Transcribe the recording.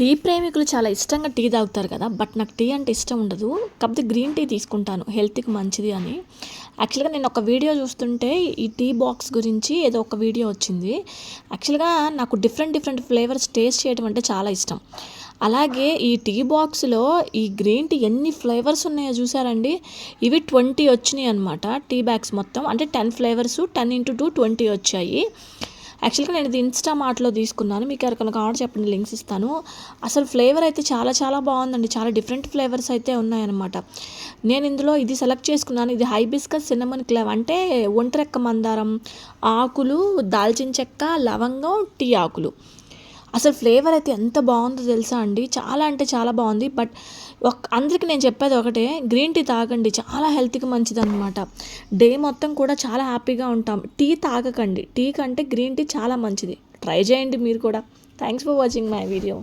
Tea ప్రేమికులు చాలా ఇష్టంగా టీ తాగుతారు కదా బట్ నాకు టీ అంటే ఇష్టం ఉండదు. కాకపోతే గ్రీన్ టీ తీసుకుంటాను హెల్త్కి మంచిది అని. యాక్చువల్గా నేను ఒక వీడియో చూస్తుంటే ఈ టీ బాక్స్ గురించి ఏదో ఒక వీడియో వచ్చింది. యాక్చువల్గా నాకు డిఫరెంట్ డిఫరెంట్ ఫ్లేవర్స్ టేస్ట్ చేయడం అంటే చాలా ఇష్టం. అలాగే ఈ టీ బాక్స్లో ఈ గ్రీన్ టీ ఎన్ని ఫ్లేవర్స్ ఉన్నాయో చూసారండి? ఇవి ట్వంటీ వచ్చినాయి అనమాట టీ బ్యాగ్స్ మొత్తం. అంటే ten flavours ten into two twenty వచ్చాయి. యాక్చువల్గా నేను ఇది ఇన్స్టా మార్ట్లో తీసుకున్నాను. మీకు ఎవరికైనా ఆర్డర్ చెప్పండి లింక్స్ ఇస్తాను. అసలు ఫ్లేవర్ అయితే చాలా చాలా బాగుందండి. చాలా డిఫరెంట్ ఫ్లేవర్స్ అయితే ఉన్నాయన్నమాట. నేను ఇందులో ఇది సెలెక్ట్ చేసుకున్నాను. ఇది హైబిస్కస్ సిన్నమన్ క్లవ్ అంటే ఒంటరెక్క మందారం ఆకులు దాల్చిన చెక్క లవంగం టీ ఆకులు. అసలు ఫ్లేవర్ అయితే ఎంత బాగుందో తెలుసా అండి? చాలా అంటే చాలా బాగుంది. బట్ ఒక అందరికి నేను చెప్పేది ఒకటే గ్రీన్ టీ తాగండి. చాలా హెల్త్కి మంచిది అనమాట డే మొత్తం కూడా చాలా హ్యాపీగా ఉంటాం. టీ తాగకండి. టీ కంటే గ్రీన్ టీ చాలా మంచిది. ట్రై చేయండి మీరు కూడా. Thanks for watching my video.